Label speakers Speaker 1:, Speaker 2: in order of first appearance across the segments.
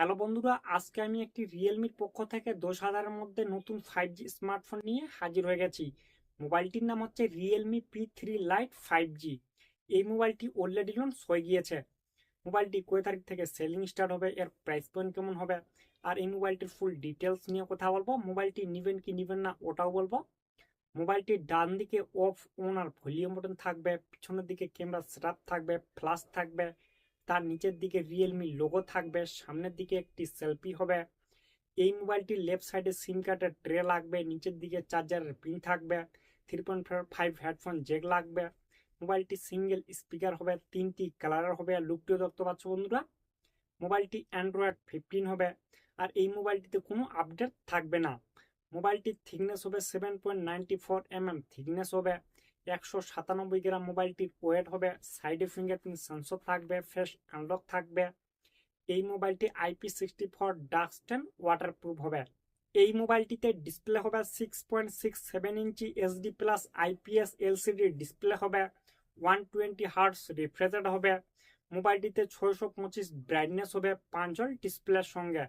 Speaker 1: Hello বন্ধুরা, আজকে আমি একটি রিয়েলমির পক্ষ থেকে দশ হাজারের মধ্যে নতুন ফাইভ জি স্মার্টফোন নিয়ে হাজির হয়ে গেছি। মোবাইলটির নাম হচ্ছে Realme P three lite five G এই মোবাইলটি অলরেডি লঞ্চ হয়ে গিয়েছে। মোবাইলটি কয় তারিখ থেকে সেলিং স্টার্ট হবে, এর প্রাইস পয়েন্ট কেমন হবে, আর এই মোবাইলটির ফুল ডিটেলস নিয়ে কথা বলব। মোবাইলটি নিবেন কি নিবেন না, ওটাও বলব। মোবাইলটির ডান দিকে অফ অন আর ভলিউম বটন থাকবে, পিছনের দিকে ক্যামেরা সেটআপ থাকবে ফ্লাশ থাকবে তার নিচের দিকে রিয়েলমি লোগো থাকবে, সামনের দিকে একটি সেলফি হবে। এই মোবাইলটির লেফট সাইডে সিম কার্ডের ট্রে লাগবে, নিচের দিকে চার্জারের পিন থাকবে three point five headphone jack লাগবে। মোবাইলটি সিঙ্গেল স্পিকার হবে, তিনটি কালারের হবে। লুকটিও দেখতে পাচ্ছ বন্ধুরা? মোবাইলটি অ্যান্ড্রয়েড ফিফটিন হবে। আর এই মোবাইলটিতে কোনো আপডেট থাকবে না। মোবাইলটির থিকনেস হবে seven point ninety four M M thickness হবে। একশো সাতানব্বই গ্রাম মোবাইলটির ওয়েট হবে সাইডে ফিঙ্গারপ্রিন্ট সেন্সর থাকবে, ফেস আনলক থাকবে। এই মোবাইলটি IP sixty four dust and waterproof হবে। এই মোবাইলটিতে ডিসপ্লে হবে six point six seven inch HD plus IPS LCD display হবে, one twenty hertz refresh rate হবে। মোবাইলটিতে ছয়শো পঁচিশ ব্রাইটনেস হবে পাঁচজন ডিসপ্লের সঙ্গে।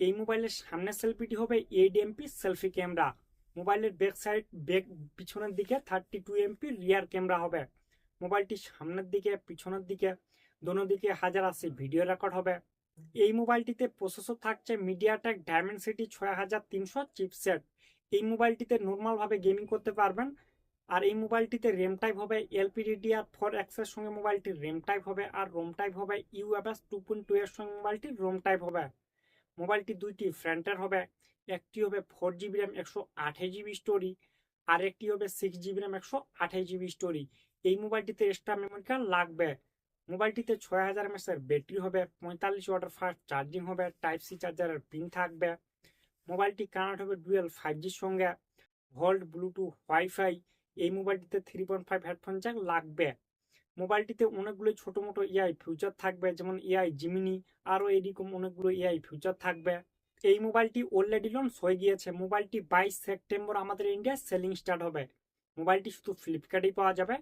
Speaker 1: এই মোবাইলের সামনের সেলফিটি হবে এইট এমপি সেলফি ক্যামেরা। মোবাইলের ব্যাক সাইড ব্যাক পিছনের দিকে thirty two MP rear camera হবে। মোবাইলটি সামনের দিকে, পিছনের দিকে, দোনো দিকে হাজার আশি ভিডিও রেকর্ড হবে। এই মোবাইলটিতে প্রসেসর থাকছে মিডিয়াটেক ডায়মেন্সিটি ছয় হাজার তিনশো চিপসেট এই মোবাইলটিতে নর্মালভাবে গেমিং করতে পারবেন। আর এই মোবাইলটিতে র্যাম টাইপ হবে এলপিডিডিআর ফোর এক্সের সঙ্গে মোবাইলটির র্যাম টাইপ হবে, আর রোম টাইপ হবে ইউএফএস টু পয়েন্ট টু এর সঙ্গে মোবাইলটির রোম টাইপ হবে। মোবাইলটি দুইটি ফ্রন্টের হবে। একটি হবে ফোর জিবি র্যাম একশো আঠাশ জিবি স্টোরি আর একটি হবে সিক্স জিবি র্যাম একশো আঠাশ জিবি স্টোরি এই মোবাইলটিতে এক্সট্রা মেমোরি কার্ড লাগবে। মোবাইলটিতে ছয় হাজার এমএসের ব্যাটারি হবে, পঁয়তাল্লিশ ওয়াটার ফাস্ট চার্জিং হবে টাইপ সি চার্জারের পিন থাকবে। মোবাইলটি কানেক্ট হবে ডুয়েল ফাইভ জির সঙ্গে। ভোল্ট ব্লুটুথ ওয়াইফাই এই মোবাইলটিতে three point five headphone jack লাগবে। মোবাইলটিতে অনেকগুলো ছোটো মোটো এআই ফিউচার থাকবে, যেমন এআই জিমিনি আরও এরকম অনেকগুলো এআই ফিউচার থাকবে। এই মোবাইলটি অলরেডি লঞ্চ হয়ে গিয়েছে। মোবাইলটি বাইশ সেপ্টেম্বর আমাদের ইন্ডিয়ায় সেলিং স্টার্ট হবে। মোবাইলটি শুধু ফ্লিপকার্টেই পাওয়া যাবে।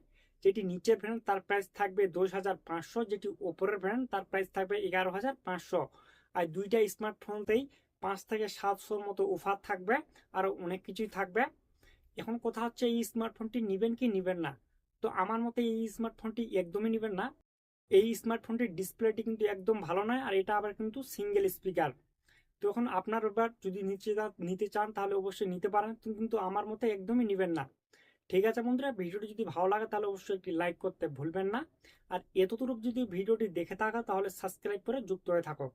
Speaker 1: যেটি নিচের ব্র্যান্ড তার প্রাইস থাকবে দশ হাজার পাঁচশো। যেটি ওপরের ব্র্যান্ড তার প্রাইস থাকবে এগারো হাজার পাঁচশো। আর দুইটা স্মার্টফোনতেই পাঁচ থেকে সাতশোর মতো অফার থাকবে আরও অনেক কিছুই থাকবে। এখন কথা হচ্ছে এই স্মার্টফোনটি নেবেন কি নেবেন না? তো আমার মতে এই স্মার্টফোনটি একদমই নেবেন না। এই স্মার্টফোনটির ডিসপ্লেটি কিন্তু একদম ভালো নয়, আর এটা আবার কিন্তু সিঙ্গেল স্পিকার তো এখন আপনার এবার যদি নিচে নিতে চান তাহলে অবশ্যই নিতে পারেন। কিন্তু আমার মতে একদমই নেবেন না। ঠিক আছে বন্ধুরা, ভিডিওটি যদি ভালো লাগে তাহলে অবশ্যই একটি লাইক করতে ভুলবেন না। আর এতটুকু যদি ভিডিওটি দেখে থাকা তাহলে সাবস্ক্রাইব করে যুক্ত হয়ে থাকো।